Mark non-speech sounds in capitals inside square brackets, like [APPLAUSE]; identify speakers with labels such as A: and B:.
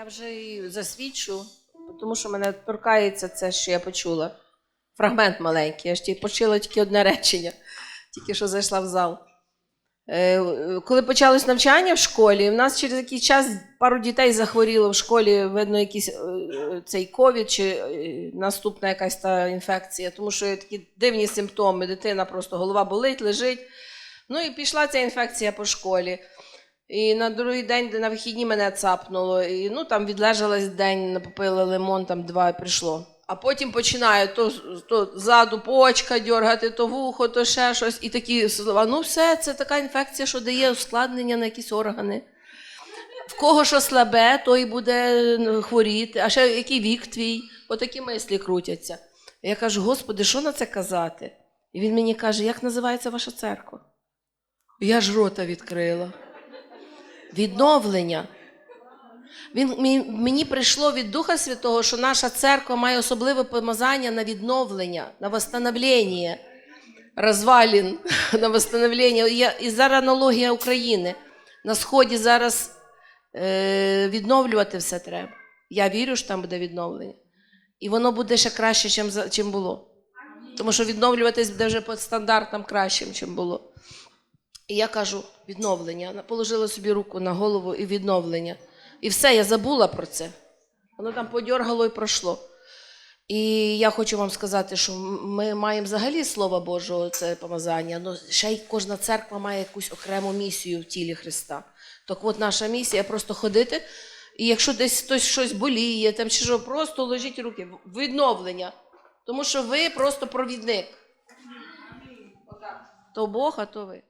A: Я вже і засвідчу, тому що мене торкається це, що я почула. Фрагмент маленький, я ж почула тільки одне речення, тільки що зайшла в зал. Е, Коли почалось навчання в школі, в нас через якийсь час пару дітей захворіло в школі, видно, якийсь е, цей ковід чи е, наступна якась та інфекція, тому що такі дивні симптоми. Дитина просто голова болить, лежить. Ну і пішла ця інфекція по школі. І на другий день, де на вихідні мене цапнуло. І ну там відлежалась день, попила лимон, там два і прийшло. А потім починаю то, то ззаду почка дергати, то вухо, то ще щось. І такі слова. Ну, все, це така інфекція, що дає ускладнення на якісь органи. В кого що слабе, той буде хворіти. А ще який вік твій? Отакі мислі крутяться. Я кажу, Господи, що на це казати? І він мені каже, як називається ваша церква? Я ж рота відкрила. Відновлення. Він, мені прийшло від Духа Святого, що наша церква має особливе помазання на відновлення, на восстановлення розвалін, [LAUGHS] на восстановлення. І зараз аналогія України. На Сході зараз е, відновлювати все треба. Я вірю, що там буде відновлення. І воно буде ще краще, чим було. Тому що відновлюватись буде вже по стандартам кращим, чим було. І я кажу, відновлення. Положила собі руку на голову і відновлення. І все, я забула про це. Воно там подьоргало і пройшло. І я хочу вам сказати, що ми маємо взагалі Слово Божого, це помазання. Ну, ще й кожна церква має якусь окрему місію в тілі Христа. Так от наша місія просто ходити, і якщо десь хтось щось боліє, там чи що, просто ложіть руки відновлення. Тому що ви просто провідник. То Бог, а то ви.